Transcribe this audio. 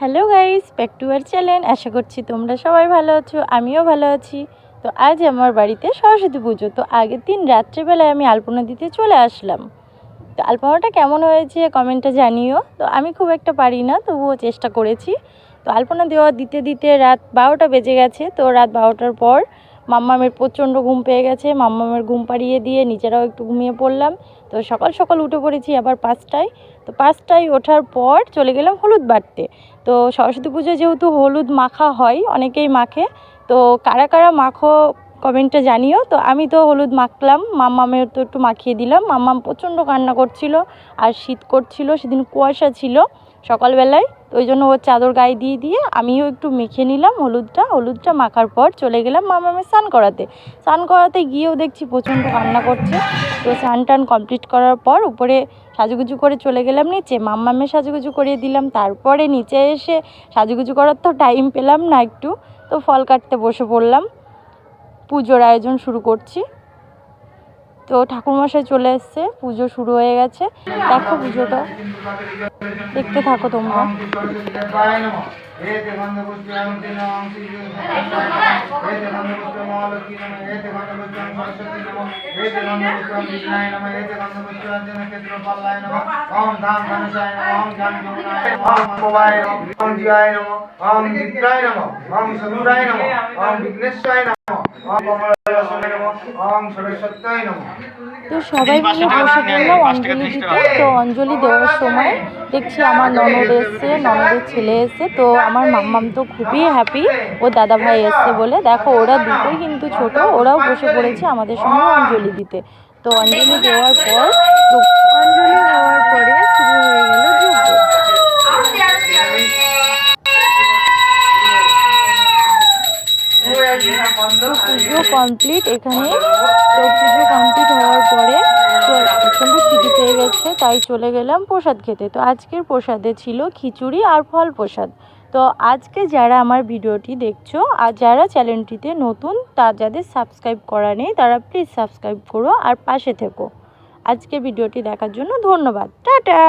Hello guys back to our channel আশা করছি তোমরা সবাই ভালো আছো, আমিও ভালো আছি। তো আজ আমার বাড়িতে সরস্বতী পুজো। তো আগের দিন রাত্রেবেলায় আমি আলপনা দিতে চলে আসলাম। তো আলপনাটা কেমন হয়েছে কমেন্টে জানিও। তো আমি খুব একটা পারি না, তবুও চেষ্টা করেছি। তো আলপনা দেওয়া দিতে দিতে রাত বারোটা বেজে গেছে। তো রাত বারোটার পর মাম্মামের প্রচণ্ড ঘুম পেয়ে গেছে, মাম্মামের ঘুম পাড়িয়ে দিয়ে নিজেরাও একটু ঘুমিয়ে পড়লাম। তো সকাল সকাল উঠে পড়েছি আবার পাঁচটায়। তো পাঁচটায় ওঠার পর চলে গেলাম হলুদ বাড়তে। তো সরস্বতী পুজোয় যেহেতু হলুদ মাখা হয়, অনেকেই মাখে। তো কারা কারা মাখো কমেন্টে জানিও। তো আমি তো হলুদ মাখলাম, মাম্মামের তো একটু মাখিয়ে দিলাম। মাম্মাম প্রচণ্ড কান্না করছিল, আর শীত করছিল, সেদিন কুয়াশা ছিল সকালবেলায়। তো ওই জন্য ওর চাদর গায়ে দিয়ে দিয়ে আমিও একটু মেখে নিলাম হলুদটা। হলুদটা মাখার পর চলে গেলাম মামামের স্নান করাতে। স্নান করাতে গিয়েও দেখছি প্রচণ্ড কান্না করছে। তো স্নান টান কমপ্লিট করার পর উপরে সাজুগুজু করে চলে গেলাম নিচে। মাম্মামের সাজুগুজু করিয়ে দিলাম। তারপরে নিচে এসে সাজুগুজু করার তো টাইম পেলাম না একটু। তো ফল কাটতে বসে পড়লাম। পুজোর আয়োজন শুরু করছি। তো ঠাকুরমশাই চলে এসছে পুজো শুরু হয়ে গেছে। দেখো পুজোটা। দেখতে থাকো তোমরা। তো সবাই মিলে বসে পড়লাম, অঞ্জলি দিতে তো অঞ্জলি দেওয়ার সময় দেখছি আমার ননদ এসছে, ননদের ছেলে এসছে, তো আমার মাম্মাম তো খুবই হ্যাপি ও দাদা ভাই এসছে বলে। দেখো, ওরা দুটোই কিন্তু ছোট, ওরাও বসে পড়েছে আমাদের সঙ্গে অঞ্জলি দিতে। তো অঞ্জলি দেওয়ার পর অঞ্জলি দেওয়ার পরে শুরু হয়ে গেল যজ্ঞ তো পুজো কমপ্লিট এখানে তো পুজো কমপ্লিট হওয়ার পরে প্রচণ্ড খিদে পেয়ে গেছে, তাই চলে গেলাম প্রসাদ খেতে। তো আজকের প্রসাদে ছিল খিচুড়ি আর ফল প্রসাদ। তো আজকে যারা আমার ভিডিওটি দেখছ আর যারা চ্যানেলটিতে নতুন, তা যাদের সাবস্ক্রাইব করা নেই, তারা প্লিজ সাবস্ক্রাইব করো আর পাশে থেকো। আজকের ভিডিওটি দেখার জন্য ধন্যবাদ। টাটা!